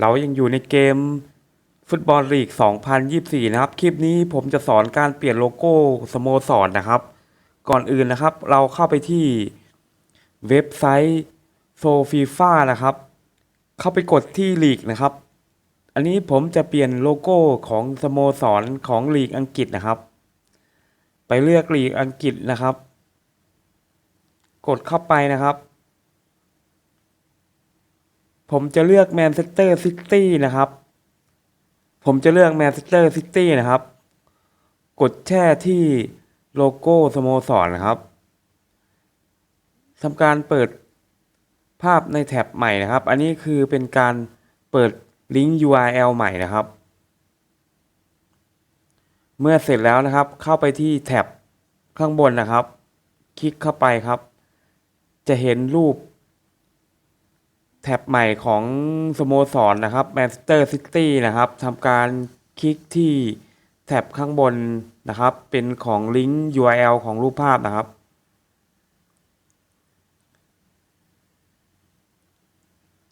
เรายังอยู่ในเกมฟุตบอลลีก 2024 นะครับ คลิปนี้ผมจะสอนการเปลี่ยนโลโก้สโมสรนนะครับ ก่อนอื่นนะครับ เราเข้าไปที่เว็บไซต์โซฟีฟ่านะครับ เข้าไปกดที่ลีกนะครับ อันนี้ผมจะเปลี่ยนโลโก้ของสโมสรของลีกอังกฤษนะครับ ไปเลือกลีกอังกฤษนะครับ กดเข้าไปนะครับ ผมจะเลือกแมนเชสเตอร์ซิตี้นะครับ ผมจะเลือกแมนเชสเตอร์ซิตี้นะครับ กดแช่ที่โลโก้สโมสรนะครับทำการเปิดภาพในแท็บใหม่นะครับ อันนี้คือเป็นการเปิดลิงก์ URL ใหม่นะครับ เมื่อเสร็จแล้วนะครับ เข้าไปที่แท็บข้างบนนะครับ คลิกเข้าไปครับ จะเห็นรูป แท็บใหม่ของสโมสรนะครับแมนเชสเตอร์ซิตี้นะครับทำการคลิกที่แท็บข้างบนนะครับ เป็นของลิงก์ URL ของรูปภาพนะครับ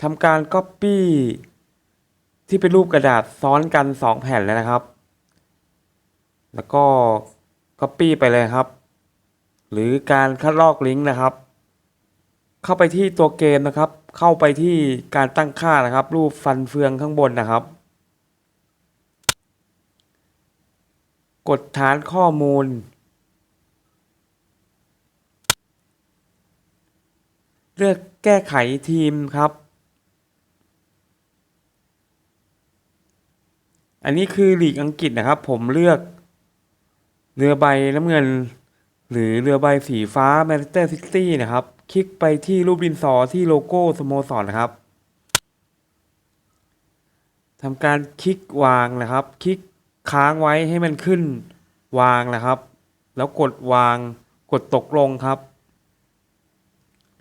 ทำการ Copy ที่เป็นรูปกระดาษซ้อนกัน 2 แผ่นเลยนะครับ แล้วก็ Copy ไปเลยครับ หรือการคัดลอกลิงก์นะครับ เข้าไปที่ตัวเกมนะครับ เข้าไปที่การตั้งค่านะครับ รูปฟันเฟืองข้างบนนะครับ กดฐานข้อมูล เลือกแก้ไขทีมครับ อันนี้คือหลีกอังกฤษนะครับ ผมเลือกเรือใบน้ำเงิน หรือเรือใบสีฟ้าแมนเชสเตอร์ซิตี้นะครับ คลิกไปที่รูปดินสอที่โลโก้สโมสรนะครับทำการคลิกวางนะครับ คลิกค้างไว้ให้มันขึ้นวางนะครับ แล้วกดวางกดตกลงครับ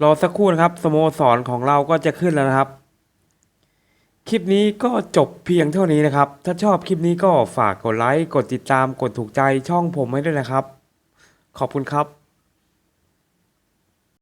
รอสักครู่นะครับสโมสรของเราก็จะขึ้นแล้วนะครับ คลิปนี้ก็จบเพียงเท่านี้นะครับ ถ้าชอบคลิปนี้ก็ฝากกดไลค์กดติดตามกดถูกใจช่องผมให้ด้วยนะครับ ขอบคุณครับ